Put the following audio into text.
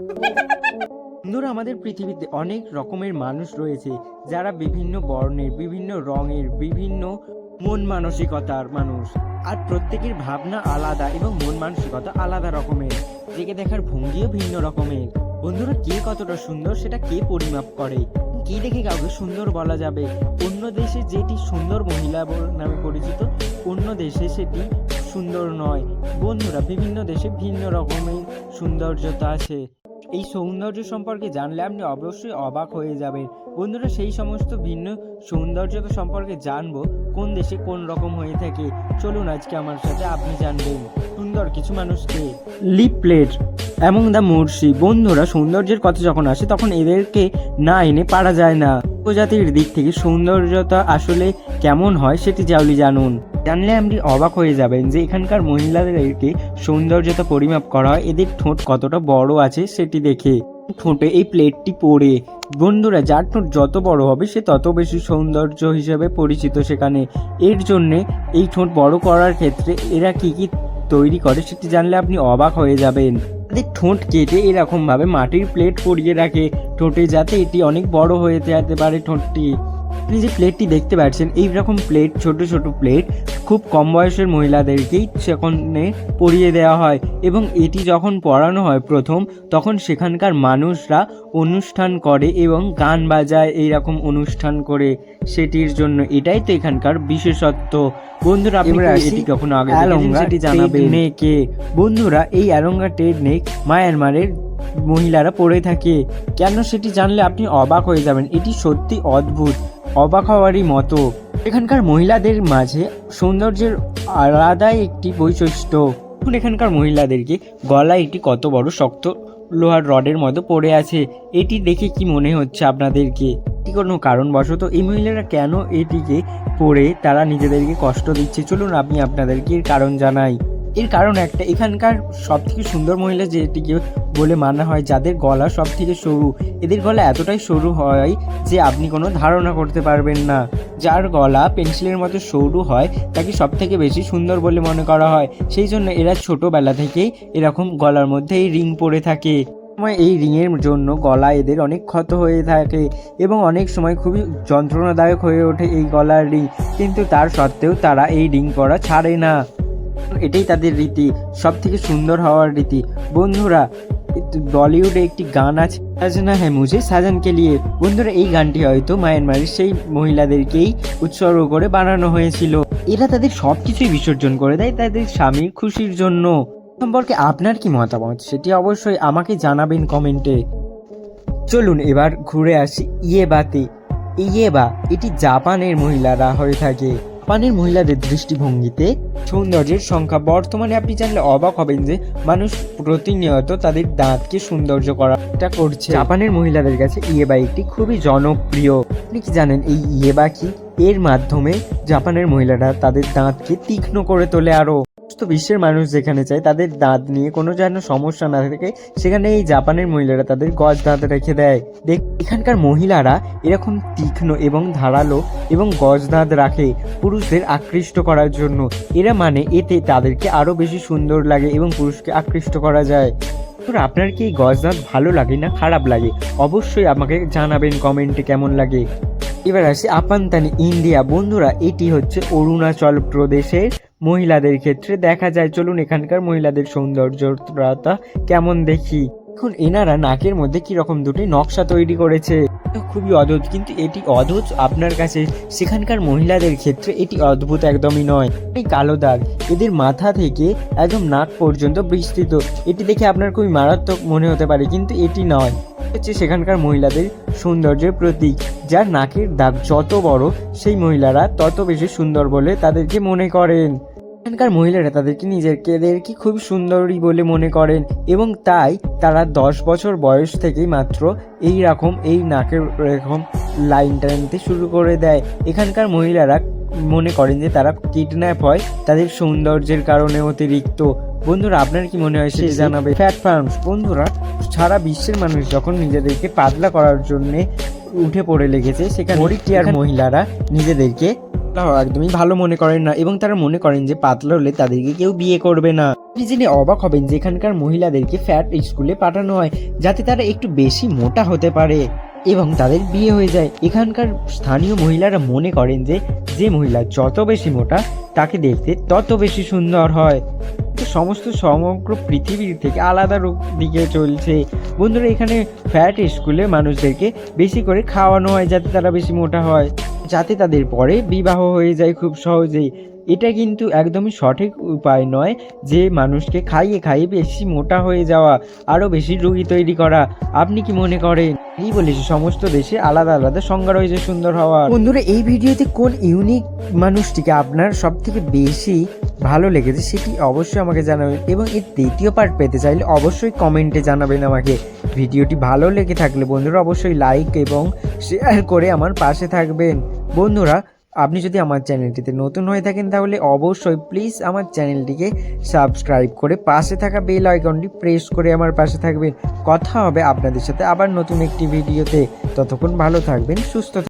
বন্ধুরা আমাদের পৃথিবীতে অনেক রকমের মানুষ রয়েছে, যারা বিভিন্ন বর্ণের, বিভিন্ন রঙের, বিভিন্ন মন মানসিকতার মানুষ। আর প্রত্যেকের ভাবনা আলাদা এবং মন মানসিকতা আলাদা রকমের। যেকে দেখার ভঙ্গিও ভিন্ন রকমের। বন্ধুরা, কে কতটা সুন্দর সেটা কে পরিমাপ করে? কি দেখে কাউকে সুন্দর বলা যাবে? অন্য দেশে যেটি সুন্দর মহিলা নামে পরিচিত, অন্য দেশে সেটি সুন্দর নয়। বন্ধুরা, বিভিন্ন দেশে ভিন্ন রকমের সৌন্দর্যতা আছে। এই সৌন্দর্য সম্পর্কে জানলে আপনি অবশ্যই অবাক হয়ে যাবেন। বন্ধুরা, সেই সমস্ত ভিন্ন সৌন্দর্যতা সম্পর্কে জানব, কোন দেশে কোন রকম হয়ে থাকে। চলুন আজকে আমার সাথে আপনি জানবেন সুন্দর কিছু মানুষকে। লিপ প্লেট এবং দ্য মুর্শি। বন্ধুরা, সৌন্দর্যের কথা যখন আসে, তখন এদেরকে না এনে পারা যায় না। প্রজাতির দিক থেকে সৌন্দর্যতা আসলে কেমন হয়, সেটি জাউলি জানুন। জানলে আপনি অবাক হয়ে যাবেন যে এখানকার মহিলাদেরকে সৌন্দর্যতা পরিমাপ করা হয়। এদের ঠোঁট কতটা বড় আছে সেটি দেখে। ঠোঁটে এই প্লেটটি পরে বন্ধুরা, যার ঠোঁট যত বড় হবে, সে তত বেশি সৌন্দর্য হিসেবে পরিচিত সেখানে। এর জন্যে এই ঠোঁট বড় করার ক্ষেত্রে এরা কি কি তৈরি করে সেটি জানলে আপনি অবাক হয়ে যাবেন। তাদের ঠোঁট কেটে এরকমভাবে মাটির প্লেট পরিয়ে রাখে। ঠোঁটে যাতে এটি অনেক বড় হয়ে যেতে পারে ঠোঁটটি। আপনি যে প্লেটটি দেখতে পাচ্ছেন এই রকম প্লেট ছোট ছোট প্লেট খুব কম বয়সের মহিলাদেরকেই সেখানে পরিয়ে দেওয়া হয় এবং এটি যখন পড়ানো হয় প্রথম তখন সেখানকার মানুষরা অনুষ্ঠান করে এবং গান বাজায় এই রকম অনুষ্ঠান করে সেটির জন্য। এটাই তো এখানকার বিশেষত্ব। বন্ধুরা এবার এটি কখনো আগে সেটি জানাবেন। নেকে বন্ধুরা এই অ্যালঙ্গা টেড টেকনিক মায়ানমারের মহিলারা পড়ে থাকে। কেন সেটি জানলে আপনি অবাক হয়ে যাবেন? এটি সত্যি অদ্ভুত। অবাক হওয়ারই মতো। এখানকার মহিলাদের মাঝে সৌন্দর্যের আলাদাই একটি বৈশিষ্ট্য। এখন এখানকার মহিলাদেরকে গলায় একটি কত বড় শক্ত লোহার রডের মতো পড়ে আছে। এটি দেখে কি মনে হচ্ছে আপনাদেরকে? এটি কোনো কারণবশত এই মহিলারা কেন এটিকে পরে তারা নিজেদেরকে কষ্ট দিচ্ছে? চলুন, আমি আপনাদেরকে কারণ জানাই। এর কারণ একটা, এখানকার সব থেকে সুন্দর মহিলা যেটিকে বলে মানা হয়, যাদের গলা সব থেকে সরু, এদের গলা এতটাই সরু হয় যে আপনি কোনো ধারণা করতে পারবেন না। যার গলা পেন্সিলের মতো সরু হয়, তাকে সব থেকে বেশি সুন্দর বলে মনে করা হয়। সেই জন্য এরা ছোটোবেলা থেকেই এরকম গলার মধ্যে এই রিং পরে থাকে। সময় এই রিংয়ের জন্য গলা এদের অনেক ক্ষত হয়ে থাকে এবং অনেক সময় খুবই যন্ত্রণাদায়ক হয়ে ওঠে এই গলার রিং। কিন্তু তার সত্ত্বেও তারা এই রিং পরা ছাড়ে না। এটাই তাদের রীতি সব থেকে সুন্দর হওয়ার রীতি। বন্ধুরা, বলিউডে একটি গান আছে, সাজনা হ্যাঁ মুঝে সাজানকে নিয়ে বন্ধুরা, এই গানটি হয়তো মায়ানমারের সেই মহিলাদেরকেই উৎসর্গ করে বানানো হয়েছিল। এরা তাদের সব কিছুই বিসর্জন করে দেয় তাদের স্বামীর খুশির জন্য। সম্পর্কে আপনার কি মতামত? সেটি অবশ্যই আমাকে জানাবেন কমেন্টে। চলুন, এবার ঘুরে আসি ইয়েবাতে। ইয়েবা, এটি জাপানের মহিলারা হয়ে থাকে। জাপানের মহিলাদের দৃষ্টিভঙ্গিতে সৌন্দর্যের সংখ্যা বর্তমানে আপনি জানলে অবাক হবেন যে মানুষ প্রতিনিয়ত তাদের দাঁতকে সৌন্দর্য করাটা করছে। জাপানের মহিলাদের কাছে ইয়েবা একটি খুবই জনপ্রিয়। আপনি কি জানেন এই ইয়েবা কি এর মাধ্যমে জাপানের মহিলারা তাদের দাঁতকে তীক্ষ্ণ করে তোলে আরও। সমস্ত বিশ্বের মানুষ যেখানে চায়, তাদের দাঁত নিয়ে কোনো যেন সমস্যা না থাকে, সেখানে এই জাপানের মহিলারা তাদের গজ দাঁত রেখে দেয়। দেখ, এখানকার মহিলারা এরকম তীক্ষ্ণ এবং ধারালো এবং গজ দাঁত রাখে, পুরুষদের আকৃষ্ট করার জন্য। এরা মানে এতে তাদেরকে আরও বেশি সুন্দর লাগে এবং পুরুষকে আকৃষ্ট করা যায়। তো আপনার কি এই গজ দাঁত ভালো লাগে না খারাপ লাগে? অবশ্যই আমাকে জানাবেন কমেন্টে কেমন লাগে। এবার আসি আপান্তানি ইন্ডিয়া। বন্ধুরা, এটি হচ্ছে অরুণাচল প্রদেশের মহিলাদের ক্ষেত্রে। দেখা যায়, চলুন এখানকার মহিলাদের সৌন্দর্যতা কেমন দেখি। এখন এনারা নাকের মধ্যে কি রকম দুটি নকশা তৈরি করেছে। খুবই অদ্ভুত, কিন্তু এটি অদ্ভুত আপনার কাছে। সেখানকার মহিলাদের ক্ষেত্রে এটি অদ্ভুত একদমই নয়। এই কালো দাগ, এদের মাথা থেকে একদম নাক পর্যন্ত বিস্তৃত। এটি দেখে আপনার খুবই মারাত্মক মনে হতে পারে, কিন্তু এটি নয়। হচ্ছে সেখানকার মহিলাদের সৌন্দর্যের প্রতীক, যার নাকের দাগ যত বড়, সেই মহিলারা তত বেশি সুন্দর বলে তাদেরকে মনে করেন। এখানকার মহিলারা তাদেরকে নিজেদেরকে খুব সুন্দরী বলে মনে করেন এবং তাই তারা দশ বছর বয়স থেকেই মাত্র এই রকম, এই নাকের এরকম লাইন টানতে শুরু করে দেয়। এখানকার মহিলারা মনে করেন যে তারা কিডন্যাপ হয়, তাদের সৌন্দর্যের কারণে অতিরিক্ত। বন্ধুরা আপনার কি মনে হয় সেটা জানাবে? ফ্যাট ফার্মস বন্ধুরা সারা বিশ্বের মানুষ যখন নিজেদেরকে পাতলা করার জন্য উঠে পড়ে লেগেছে সেখানে টিয়ার মহিলারা নিজেদেরকে একদমই ভালো মনে করেন না এবং তারা মনে করেন যে পাতলা হলে তাদেরকে কেউ বিয়ে করবে না। আপনি জেনে অবাক হবেন যে এখানকার মহিলাদেরকে ফ্যাট স্কুলে পাঠানো হয় যাতে তারা একটু বেশি মোটা হতে পারে এবং তাদের বিয়ে হয়ে যায়। এখানকার স্থানীয় মহিলারা মনে করেন যে যে মহিলা যত বেশি মোটা তাকে দেখতে তত বেশি সুন্দর হয়। সমস্ত সমগ্র পৃথিবীর থেকে আলাদা রূপ দিকে চলছে। বন্ধুরা, এখানে ফ্যাট স্কুলে মানুষদেরকে বেশি করে খাওয়ানো হয় যাতে তারা বেশি মোটা হয়। যাতে তাদের পরে বিবাহ হয়ে যায় খুব সহজেই। এটা কিন্তু একদমই সঠিক উপায় নয় যে মানুষকে খাইয়ে খাইয়ে বেশি মোটা হয়ে যাওয়া, আরও বেশি রুগী তৈরি করা। আপনি কি মনে করেন? এই বলেছি সমস্ত দেশে আলাদা আলাদা সংজ্ঞা রয়েছে সুন্দর হওয়ার। বন্ধুরা, এই ভিডিওতে কোন ইউনিক মানুষটিকে আপনার সব থেকে বেশি ভালো লেগেছে সেটি অবশ্যই আমাকে জানাবেন। এবং এর দ্বিতীয় পার্ট পেতে চাইলে অবশ্যই কমেন্টে জানাবেন আমাকে। ভিডিওটি ভালো লেগে থাকলে বন্ধুরা অবশ্যই লাইক এবং শেয়ার করে আমার পাশে থাকবেন। বন্ধুরা, আপনি যদি আমার চ্যানেলটিতে নতুন হয়ে থাকেন তাহলে অবশ্যই প্লিজ আমার চ্যানেলটিকে সাবস্ক্রাইব করে পাশে থাকা বেল আইকনটি প্রেস করে আমার পাশে থাকবেন। কথা হবে আপনাদের সাথে আবার নতুন একটি ভিডিওতে ততক্ষণ ভালো থাকবেন, সুস্থ।